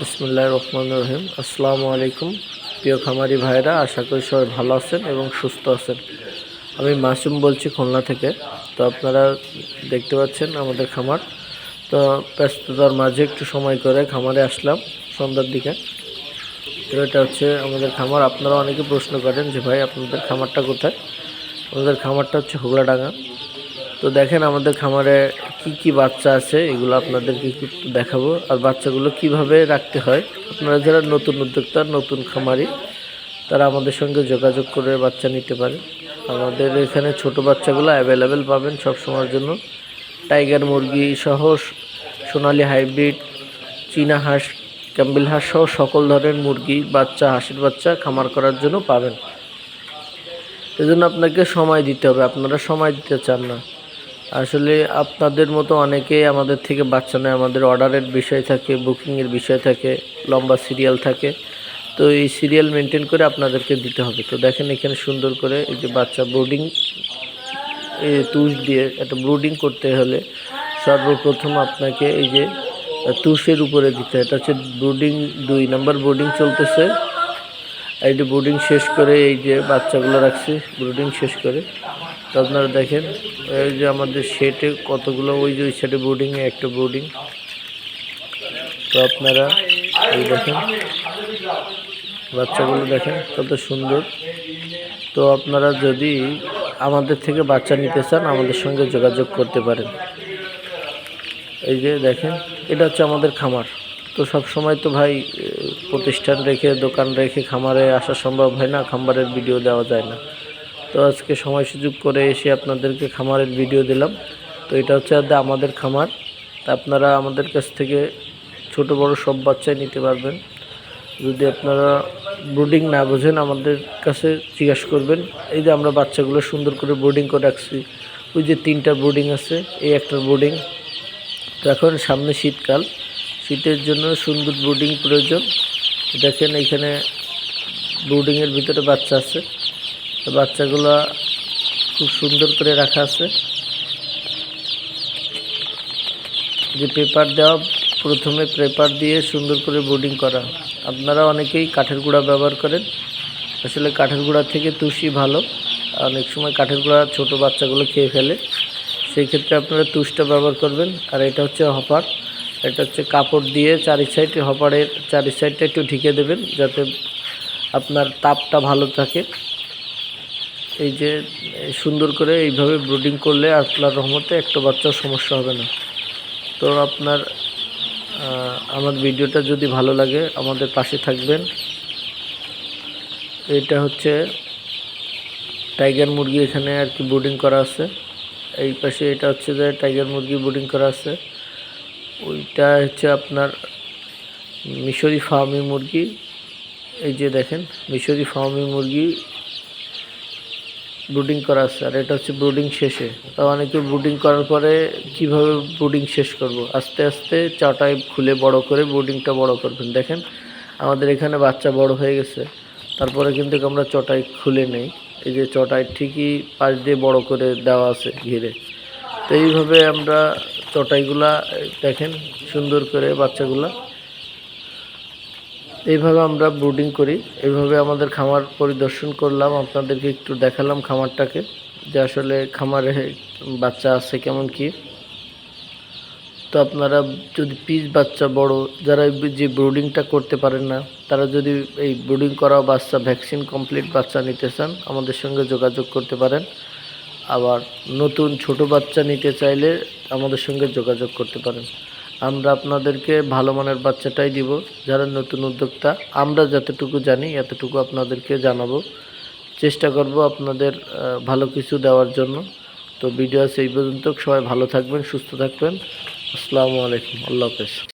বিসমুল্লাহ রহমান রহিম। আসসালামু আলাইকুম প্রিয় খামারি ভাইরা আশা করি সবাই ভালো আছেন এবং সুস্থ আছেন। আমি মাসুম বলছি খুলনা থেকে। তো আপনারা দেখতে পাচ্ছেন আমাদের খামার। তো ব্যস্ততার মাঝে একটু সময় করে খামারে আসলাম সন্ধ্যার দিকে। তো এটা হচ্ছে আমাদের খামার। আপনারা অনেকে প্রশ্ন করেন যে, ভাই, আপনাদের খামারটা কোথায়? আমাদের খামারটা হচ্ছে হুগলাডাঙ্গা তো দেখেন আমাদের খামারে কি কি বাচ্চা আছে, এগুলো আপনাদেরকে দেখাবো। আর বাচ্চাগুলো কীভাবে রাখতে হয়, আপনারা যারা নতুন উদ্যোক্তা, নতুন খামারি, তারা আমাদের সঙ্গে যোগাযোগ করে বাচ্চা নিতে পারে আমাদের এখানে ছোট বাচ্চাগুলো অ্যাভেলেবেল পাবেন সব সময়ের জন্য। টাইগার মুরগি সহ সোনালি হাইব্রিড, চীনা হাঁস, ক্যাম্বেল হাঁস সহ সকল ধরনের মুরগি, বাচ্চা, হাঁসের বাচ্চা খামার করার জন্য পাবেন। এজন্য আপনাকে সময় দিতে হবে। আপনারা সময় দিতে চান না। আসলে আপনাদের মতো অনেকেই আমাদের থেকে বাচ্চা নেয়, আমাদের অর্ডারের বিষয় থাকে বুকিংয়ের বিষয় থাকে, লম্বা সিরিয়াল থাকে। তো এই সিরিয়াল মেনটেন করে আপনাদেরকে দিতে হবে। তো দেখেন এখানে সুন্দর করে এই যে বাচ্চা ব্রুডিং তুষ দিয়ে একটা ব্রুডিং করতে হলে সর্বপ্রথম আপনাকে এই যে তুষের উপরে দিতে হয়। এটা হচ্ছে ব্রুডিং দুই নাম্বার ব্রুডিং চলতেছে। এই ব্রুডিং শেষ করে এই যে বাচ্চাগুলো রাখছি ব্রুডিং শেষ করে। তো আপনারা দেখেন, এই যে আমাদের শেটে কতগুলো, ওই যে ওই সাইডে ব্রুডিংয়ে একটা ব্রুডিং তো আপনারা এই দেখেন, বাচ্চাগুলো দেখেন কত সুন্দর। তো আপনারা যদি আমাদের থেকে বাচ্চা নিতে চান, আমাদের সঙ্গে যোগাযোগ করতে পারেন। এই যে দেখেন, এটা হচ্ছে আমাদের খামার। তো সব সময় তো ভাই প্রতিষ্ঠান রেখে, দোকান রেখে খামারে আসা সম্ভব হয় না, খামারের ভিডিও দেওয়া যায় না। তো আজকে সময় সুযোগ করে এসে আপনাদেরকে খামারের ভিডিও দিলাম। তো এটা হচ্ছে আমাদের খামার। তা আপনারা আমাদের কাছ থেকে ছোট বড় সব বাচ্চাই নিতে পারবেন। যদি আপনারা ব্রুডিং না বোঝেন, আমাদের কাছে জিজ্ঞাসা করবেন। এই যে আমরা বাচ্চাগুলো সুন্দর করে ব্রুডিং করে রাখছি। ওই যে তিনটা ব্রুডিং আছে, এই একটা ব্রুডিং তো এখন সামনে শীতকাল। শীতের জন্য সুন্দর ব্রুডিং প্রয়োজন। দেখেন এখানে ব্রুডিংয়ের ভিতরে বাচ্চা আছে। তো বাচ্চাগুলো খুব সুন্দর করে রাখা আছে। যে পেপার দেওয়া, প্রথমে পেপার দিয়ে সুন্দর করে বোর্ডিং করা। আপনারা অনেকেই কাঠের গুঁড়া ব্যবহার করেন। আসলে কাঠের গুঁড়া থেকে তুষি ভালো। অনেক সময় কাঠের গুঁড়া ছোটো বাচ্চাগুলো খেয়ে ফেলে। সেই ক্ষেত্রে আপনারা তুষটা ব্যবহার করবেন। আর এটা হচ্ছে হপার। এটা হচ্ছে কাপড় দিয়ে চারি সাইডে, হপারের চারি সাইডটা একটু ঢেকে দেবেন যাতে আপনার তাপটা ভালো থাকে। এই যে সুন্দর করে এইভাবে ব্রুডিং করলে আপনার রহমতে একটা বাচ্চার সমস্যা হবে না। তো আপনার আমার ভিডিওটা যদি ভালো লাগে, আমাদের পাশে থাকবেন। এটা হচ্ছে টাইগার মুরগি এখানে আর কি ব্রুডিং করা আছে। এই পাশে এটা হচ্ছে যে টাইগার মুরগি ব্রুডিং করা আছে। ওইটা হচ্ছে আপনার মিশরি ফার্মি মুরগি। এই যে দেখেন, মিশরি ফার্মি মুরগি ব্রুডিং করা আছে, আর এটা হচ্ছে ব্রুডিং শেষে। তো অনেকে ব্রুডিং করার পরে কীভাবে ব্রুডিং শেষ করব? আস্তে আস্তে চাটাই খুলে বড় করে ব্রুডিংটা বড় করবেন। দেখেন, আমাদের এখানে বাচ্চা বড় হয়ে গেছে। তারপরে কিন্তু আমরা চটাই খুলে নেই। এই যে চটাই ঠিকই পাশ দিয়ে বড় করে দেওয়া আছে ঘিরে। তো এইভাবে আমরা চটাইগুলা দেখেন, সুন্দর করে বাচ্চাগুলা। এইভাবে আমরা ব্রুডিং করি, এইভাবে আমাদের খামার পরিদর্শন করলাম, আপনাদেরকে একটু দেখালাম খামারটাকে, যে আসলে খামারে বাচ্চা আছে কেমন কি। তো আপনারা যদি পিস বাচ্চা বড়, যারা যে ব্রুডিংটা করতে পারেন না, তারা যদি এই ব্রুডিং করা বাচ্চা, ভ্যাকসিন কমপ্লিট বাচ্চা নিতে চান, আমাদের সঙ্গে যোগাযোগ করতে পারেন। আবার নতুন ছোট বাচ্চা নিতে চাইলে আমাদের সঙ্গে যোগাযোগ করতে পারেন। আমরা আপনাদেরকে ভালো মানের বাচ্চাটাই দিব, যারা নতুন উদ্যোক্তা। আমরা যতটুকু জানি, এতটুকু আপনাদেরকে জানাব। চেষ্টা করব আপনাদের ভালো কিছু দেওয়ার জন্য। তো ভিডিও আছে এই পর্যন্ত। সবাই ভালো থাকবেন, সুস্থ থাকবেন। আসসালামু আলাইকুম। আল্লাহ হাফেজ।